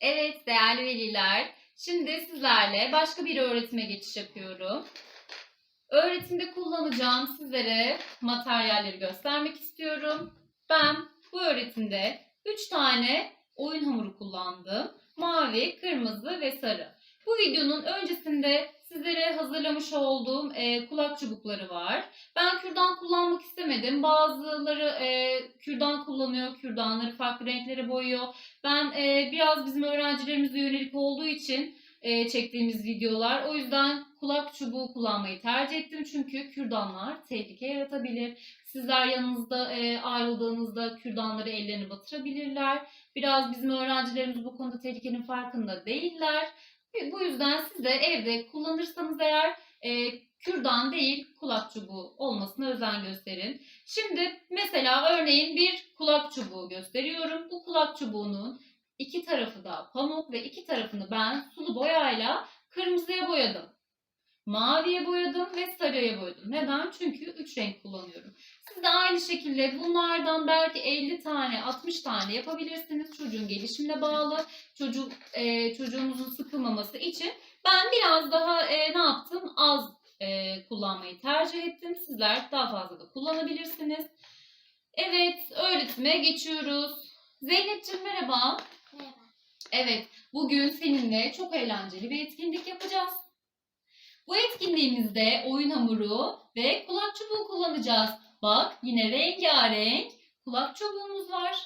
Evet değerli veliler, şimdi sizlerle başka bir öğretime geçiş yapıyorum. Öğretimde kullanacağım sizlere materyalleri göstermek istiyorum. Ben bu öğretimde 3 tane oyun hamuru kullandım. Mavi, kırmızı ve sarı. Bu videonun öncesinde sizlere hazırlamış olduğum e, kulak çubukları var. Ben kürdan kullanmak istemedim. Bazıları e, kürdan kullanıyor, kürdanları farklı renklere boyuyor. Ben e, biraz bizim öğrencilerimize yönelik olduğu için e, çektiğimiz videolar. O yüzden kulak çubuğu kullanmayı tercih ettim. Çünkü kürdanlar tehlike yaratabilir. Sizler yanınızda e, ayrıldığınızda kürdanları ellerini batırabilirler. Biraz bizim öğrencilerimiz bu konuda tehlikenin farkında değiller. Bu yüzden siz de evde kullanırsanız eğer e, kürdan değil kulak çubuğu olmasına özen gösterin. Şimdi mesela örneğin bir kulak çubuğu gösteriyorum. Bu kulak çubuğunun iki tarafı da pamuk ve iki tarafını ben sulu boyayla kırmızıya boyadım. Maviye boyadım ve sarıya boyadım. Neden? Çünkü üç renk kullanıyorum. Siz de aynı şekilde bunlardan belki 50 tane, 60 tane yapabilirsiniz. Çocuğun gelişimine bağlı. Çocuk e, çocuğunuzun sıkılmaması için ben biraz daha e, ne yaptım? Az e, kullanmayı tercih ettim. Sizler daha fazla da kullanabilirsiniz. Evet, öğretime geçiyoruz. Zeynep'ciğim merhaba. Merhaba. Evet, bugün seninle çok eğlenceli bir etkinlik yapacağız. Bu etkinliğimizde oyun hamuru ve kulak çubuğu kullanacağız. Bak yine rengarenk kulak çubuğumuz var.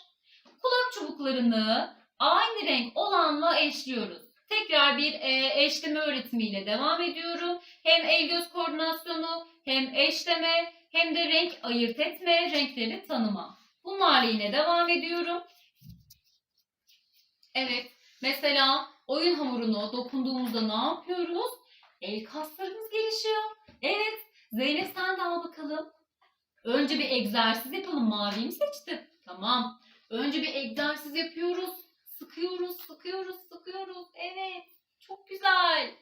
Kulak çubuklarını aynı renk olanla eşliyoruz. Tekrar bir e, eşleme öğretimiyle devam ediyorum. Hem el göz koordinasyonu, hem eşleme, hem de renk ayırt etme, renkleri tanıma. Bunlarla yine devam ediyorum. Evet, mesela oyun hamurunu dokunduğumuzda ne yapıyoruz? El kaslarımız gelişiyor. Evet, Zeynep sen de al bakalım. Önce bir egzersiz yapalım. Maviyi mi seçtin? Tamam. Önce bir egzersiz yapıyoruz. Sıkıyoruz, sıkıyoruz, sıkıyoruz. Evet, çok güzel.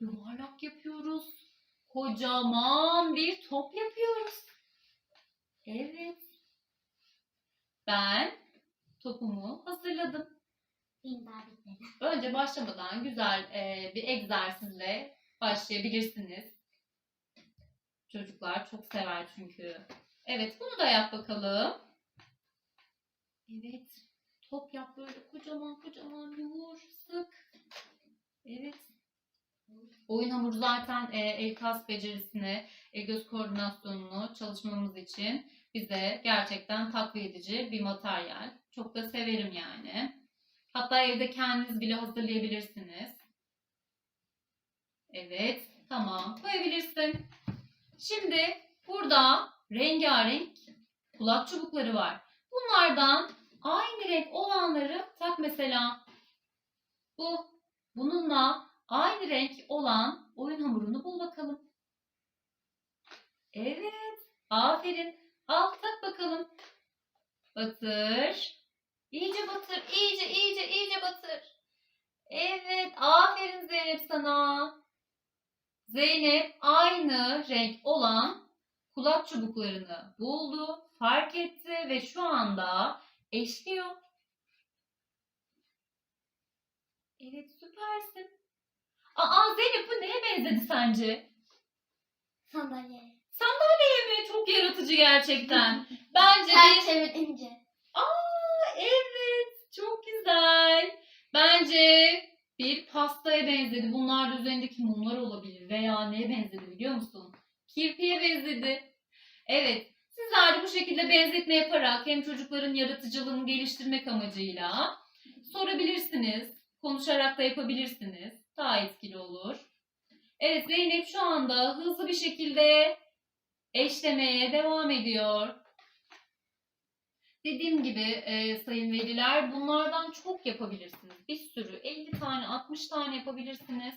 Yuvarlak yapıyoruz. Kocaman bir top yapıyoruz. Evet. Ben topumu hazırladım. Benim daha bitmedi. Önce başlamadan güzel e, bir egzersizle başlayabilirsiniz. Çocuklar çok sever çünkü. Evet bunu da yap bakalım. Evet. Top yap böyle kocaman kocaman yoğur sık. Evet. Oyun hamuru zaten e, el kas becerisini, el göz koordinasyonunu çalışmamız için bize gerçekten takviye edici bir materyal. Çok da severim yani. Hatta evde kendiniz bile hazırlayabilirsiniz. Evet, tamam. Koyabilirsin. Şimdi burada rengarenk kulak çubukları var. Bunlardan aynı renk olanları tak mesela. Bu, bununla aynı renk olan oyun hamurunu bul bakalım. Evet, aferin. Al tak bakalım. Batır. İyice batır, iyice, iyice, iyice batır. Evet, aferin Zeynep sana. Zeynep aynı renk olan kulak çubuklarını buldu, fark etti ve şu anda eşliyor. Evet, süpersin. Aa Zeynep bu neye benzedi sence? Sandalye. Sandalyeye mi? Çok yaratıcı gerçekten. Bence bir... çevirince. Aa evet, çok güzel. Bence bir pastaya benzedi. Bunlar da üzerindeki mumlar olabilir. Veya neye benzedi biliyor musun? Kirpiye benzedi. Evet, sizler de bu şekilde benzetme yaparak hem çocukların yaratıcılığını geliştirmek amacıyla sorabilirsiniz. Konuşarak da yapabilirsiniz. Daha etkili olur. Evet, Zeynep şu anda hızlı bir şekilde eşlemeye devam ediyor. Dediğim gibi e, sayın veliler bunlardan çok yapabilirsiniz. Bir sürü 50 tane 60 tane yapabilirsiniz.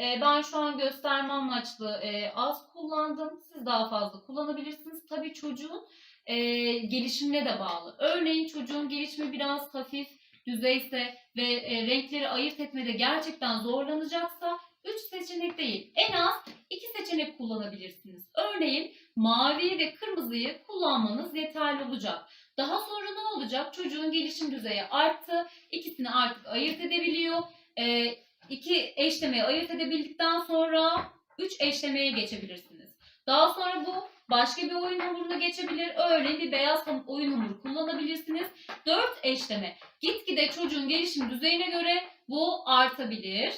E, ben şu an gösterme amaçlı e, az kullandım. Siz daha fazla kullanabilirsiniz. Tabii çocuğun e, gelişimine de bağlı. Örneğin çocuğun gelişimi biraz hafif düzeyse ve e, renkleri ayırt etmede gerçekten zorlanacaksa 3 seçenek değil en az 2 seçenek kullanabilirsiniz. Örneğin mavi ve kırmızıyı kullanmanız yeterli olacak. Daha sonra ne olacak? Çocuğun gelişim düzeyi arttı. İkisini artık ayırt edebiliyor. Ee, iki eşlemeyi ayırt edebildikten sonra üç eşlemeye geçebilirsiniz. Daha sonra bu başka bir oyun hamuruna geçebilir. Örneğin bir beyaz oyun hamuru kullanabilirsiniz. Dört eşleme. Gitgide çocuğun gelişim düzeyine göre bu artabilir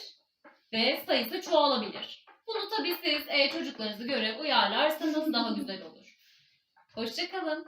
ve sayısı çoğalabilir. Bunu tabii siz e, çocuklarınızı göre uyarlarsanız daha güzel olur. Hoşçakalın.